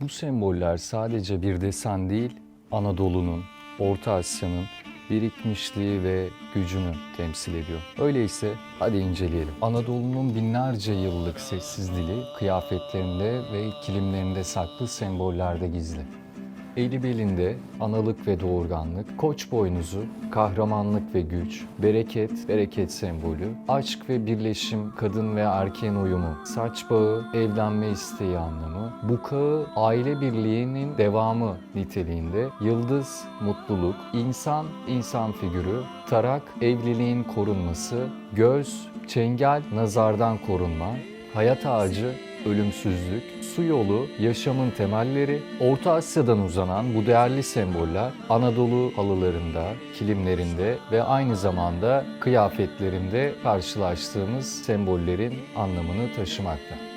Bu semboller sadece bir desen değil, Anadolu'nun, Orta Asya'nın birikmişliği ve gücünü temsil ediyor. Öyleyse hadi inceleyelim. Anadolu'nun binlerce yıllık sessiz dili kıyafetlerinde ve kilimlerinde saklı sembollerde gizli. Eli belinde analık ve doğurganlık, koç boynuzu, kahramanlık ve güç, bereket, bereket sembolü, aşk ve birleşim, kadın ve erkeğin uyumu, saç bağı, evlenme isteği anlamı, bukağı, aile birliğinin devamı niteliğinde, yıldız, mutluluk, insan, insan figürü, tarak, evliliğin korunması, göz, çengel, nazardan korunma, hayat ağacı, ölümsüzlük, su yolu, yaşamın temelleri, Orta Asya'dan uzanan bu değerli semboller Anadolu halılarında, kilimlerinde ve aynı zamanda kıyafetlerinde karşılaştığımız sembollerin anlamını taşımakta.